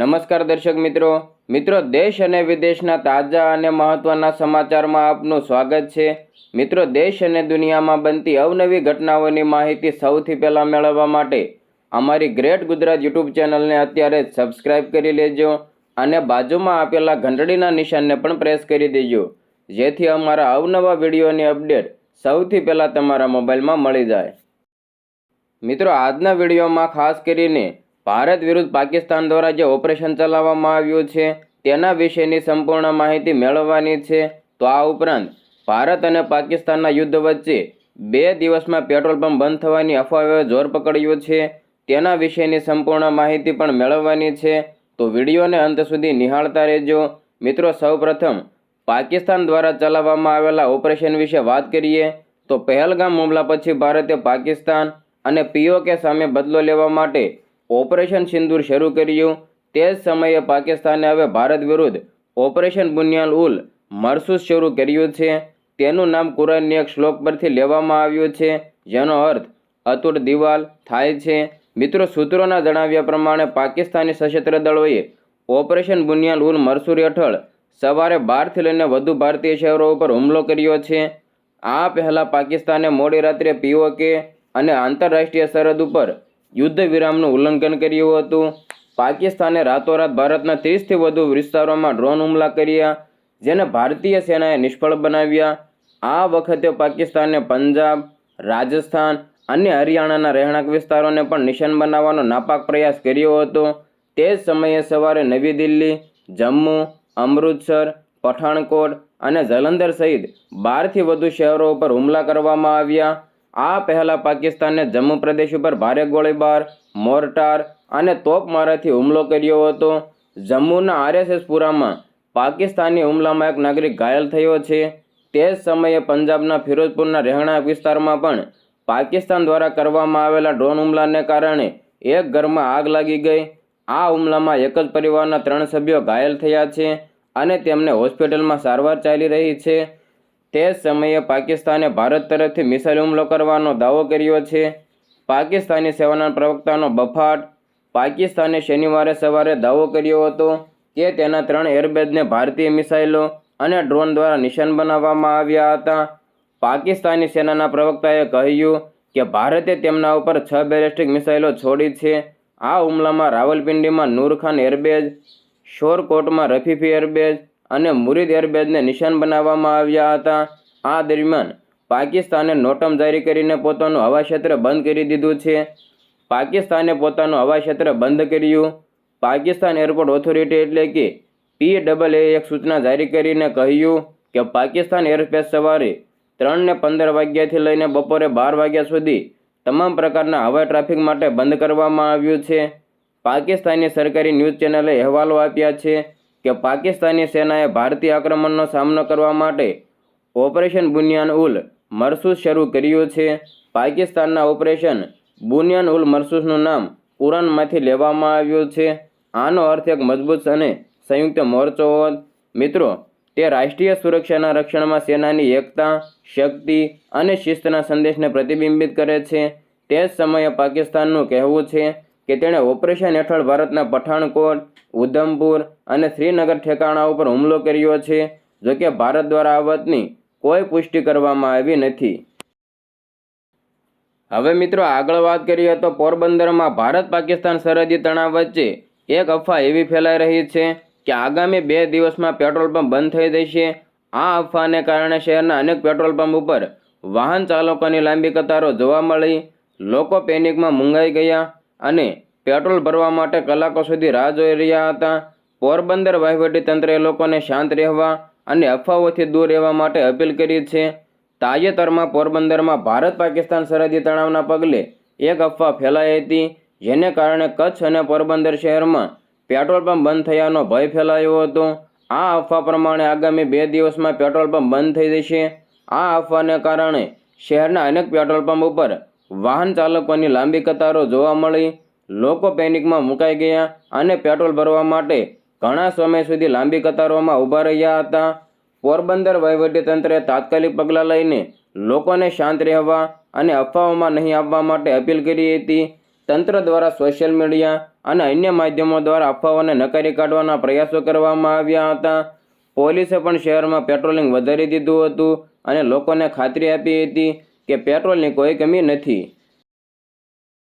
નમસ્કાર દર્શક મિત્રો. મિત્રો, દેશ અને વિદેશના તાજા અને મહત્વના સમાચારમાં આપનું સ્વાગત છે. મિત્રો, દેશ અને દુનિયામાં બનતી અવનવી ઘટનાઓની માહિતી સૌથી પહેલાં મેળવવા માટે અમારી ગ્રેટ ગુજરાત યુટ્યુબ ચેનલને અત્યારે સબસ્ક્રાઇબ કરી લેજો અને બાજુમાં આપેલા ઘંટડીના નિશાનને પણ પ્રેસ કરી દેજો. જેથી અમારા અવનવા વિડીયોની અપડેટ સૌથી પહેલાં તમારા મોબાઈલમાં મળી જાય. મિત્રો, આજના વિડીયોમાં ખાસ કરીને ભારત વિરુદ્ધ પાકિસ્તાન દ્વારા જે ઓપરેશન ચલાવવામાં આવ્યું છે, તેના વિશેની સંપૂર્ણ માહિતી મેળવવાની છે. તો આ ઉપરાંત, ભારત અને પાકિસ્તાનના યુદ્ધ વચ્ચે બે દિવસમાં પેટ્રોલ પંપ બંધ થવાની અફવાઓએ જોર પકડ્યું છે. તેના વિશેની સંપૂર્ણ માહિતી પણ મેળવવાની છે. તો વિડીયોને અંત સુધી નિહાળતા રહેજો. મિત્રો, સૌપ્રથમ, પાકિસ્તાન દ્વારા ચલાવવામાં આવેલા ઓપરેશન વિશે વાત કરીએ. તો પહેલગામ હુમલા પછી ભારતે પાકિસ્તાન અને પીઓકે સામે બદલો લેવા માટે ઓપરેશન સિંદૂર શરૂ કર્યું. તે જ સમયે પાકિસ્તાને હવે ભારત વિરુદ્ધ ઓપરેશન બુનિયાલ ઉલ મરસૂસ શરૂ કર્યું છે. તેનું નામ કુરાનની એક શ્લોક પરથી લેવામાં આવ્યું છે, જેનો અર્થ અતુટ દિવાલ થાય છે. મિત્રો, સૂત્રોના જણાવ્યા પ્રમાણે પાકિસ્તાની સશસ્ત્ર દળોએ ઓપરેશન બુનિયાલ ઉલ મરસૂર હેઠળ સવારે બારથી લઈને વધુ ભારતીય શહેરો ઉપર હુમલો કર્યો છે. આ પહેલાં પાકિસ્તાને મોડી રાત્રે પીઓકે અને આંતરરાષ્ટ્રીય સરહદ ઉપર યુદ્ધ વિરામનું ઉલ્લંઘન કર્યું હતું. પાકિસ્તાને રાતોરાત ભારતના ત્રીસથી વધુ વિસ્તારોમાં ડ્રોન હુમલા કર્યા, જેને ભારતીય સેનાએ નિષ્ફળ બનાવ્યા. આ વખતે પાકિસ્તાને પંજાબ, રાજસ્થાન અને હરિયાણાના રહેણાંક વિસ્તારોને પણ નિશાન બનાવવાનો નાપાક પ્રયાસ કર્યો હતો. તે જ સમયે સવારે નવી દિલ્હી, જમ્મુ, અમૃતસર, પઠાણકોટ અને જલંધર સહિત બારથી વધુ શહેરો ઉપર હુમલા કરવામાં આવ્યા. આ પહેલાં પાકિસ્તાને જમ્મુ પ્રદેશ ઉપર ભારે ગોળીબાર, મોર્ટાર અને તોપમારાથી હુમલો કર્યો હતો. જમ્મુના આરએસએસપુરામાં પાકિસ્તાની હુમલામાં એક નાગરિક ઘાયલ થયો છે. તે જ સમયે પંજાબના ફિરોજપુરના રહેણાંક વિસ્તારમાં પણ પાકિસ્તાન દ્વારા કરવામાં આવેલા ડ્રોન હુમલાને કારણે એક ઘરમાં આગ લાગી ગઈ. આ હુમલામાં એક જ પરિવારના ત્રણ સભ્યો ઘાયલ થયા છે અને તેમને હોસ્પિટલમાં સારવાર ચાલી રહી છે. તે સમયે પાકિસ્તાને ભારત તરફથી મિસાઇલ હુમલો કરવાનો દાવો કર્યો છે. પાકિસ્તાની સેવાના પ્રવક્તાનો બફાટ પાકિસ્તાને શનિવારે સવારે દાવો કર્યો હતો કે તેના ત્રણ એરબેઝને ભારતીય મિસાઇલો અને ડ્રોન દ્વારા નિશાન બનાવવામાં આવ્યા હતા. પાકિસ્તાની સેનાના પ્રવક્તાએ કહ્યું કે ભારતે તેમના ઉપર છ બેલેસ્ટિક મિસાઇલો છોડી છે. આ હુમલામાં રાવલપિંડીમાં નૂરખાન એરબેઝ શોરકોટમાં રફીફી એરબેઝ અને મુરીદ એરબેઝને નિશાન બનાવવામાં આવ્યા હતા. આ દરમિયાન પાકિસ્તાને નોટમ જારી કરીને પોતાનું હવા ક્ષેત્ર બંધ કરી દીધું છે. પાકિસ્તાને પોતાનું હવા ક્ષેત્ર બંધ કર્યું. પાકિસ્તાન એરપોર્ટ ઓથોરિટી એટલે કે પી ડબલ એ એક સૂચના જારી કરીને કહ્યું કે પાકિસ્તાન એરસ્પેસ સવારે ત્રણને પંદર વાગ્યાથી લઈને બપોરે બાર વાગ્યા સુધી તમામ પ્રકારના હવાઈ ટ્રાફિક માટે બંધ કરવામાં આવ્યું છે. પાકિસ્તાની સરકારી ન્યૂઝ ચેનલે અહેવાલો આપ્યા છે કે પાકિસ્તાની સેનાએ ભારતીય આક્રમણનો સામનો કરવા માટે ઓપરેશન બુનિયાન ઉલ મરસૂસ શરૂ કર્યું છે. પાકિસ્તાનના ઓપરેશન બુનિયાન ઉલ મરસૂસનું નામ કુરાનમાંથી લેવામાં આવ્યું છે. આનો અર્થ એક મજબૂત અને સંયુક્ત મોરચો મિત્રો, તે રાષ્ટ્રીય સુરક્ષાના રક્ષણમાં સેનાની એકતા, શક્તિ અને શિસ્તના સંદેશને પ્રતિબિંબિત કરે છે. તે જ સમયે પાકિસ્તાનનું કહેવું છે કે તેણે ઓપરેશન હેઠળ ભારતના પઠાણકોટ, ઉધમપુર અને શ્રીનગર ઠેકાણા ઉપર હુમલો કર્યો છે જોકે ભારત દ્વારા આ વાતની કોઈ પુષ્ટિ કરવામાં આવી નથી. હવે મિત્રો આગળ વાત કરીએ તો પોરબંદરમાં ભારત પાકિસ્તાન સરહદી તણાવ વચ્ચે એક અફવા એવી ફેલાઈ રહી છે કે આગામી બે દિવસમાં પેટ્રોલ પંપ બંધ થઈ જશે. આ અફવાને કારણે શહેરના અનેક પેટ્રોલ પંપ ઉપર વાહન ચાલકોની લાંબી કતારો જોવા મળી. લોકો પેનિકમાં મૂંઘાઈ ગયા અને પેટ્રોલ ભરવા માટે કલાકો સુધી રાહ જોઈ રહ્યા હતા. પોરબંદર વહીવટીતંત્રએ લોકોને શાંત રહેવા અને અફવાઓથી દૂર રહેવા માટે અપીલ કરી છે. તાજેતરમાં પોરબંદરમાં ભારત પાકિસ્તાન સરહદી તણાવના પગલે એક અફવા ફેલાઈ હતી, જેને કારણે કચ્છ અને પોરબંદર શહેરમાં પેટ્રોલ પંપ બંધ થયાનો ભય ફેલાયો હતો. આ અફવા પ્રમાણે આગામી બે દિવસમાં પેટ્રોલ પંપ બંધ થઈ જશે. આ અફવાને કારણે શહેરના અનેક પેટ્રોલ પંપ ઉપર વાહન ચાલકોની લાંબી કતારો જોવા મળી. લોકો પેનિકમાં મુકાઈ ગયા અને પેટ્રોલ ભરવા માટે ઘણા સમય સુધી લાંબી કતારોમાં ઊભા રહ્યા હતા. પોરબંદર વહીવટીતંત્રે તાત્કાલિક પગલાં લઈને લોકોને શાંત રહેવા અને અફવાઓમાં નહીં આવવા માટે અપીલ કરી હતી. તંત્ર દ્વારા સોશિયલ મીડિયા અને અન્ય માધ્યમો દ્વારા અફવાઓને નકારી કાઢવાના પ્રયાસો કરવામાં આવ્યા હતા. પોલીસે પણ શહેરમાં પેટ્રોલિંગ વધારી દીધું હતું અને લોકોને ખાતરી આપી હતી કે પેટ્રોલની કોઈ કમી નથી.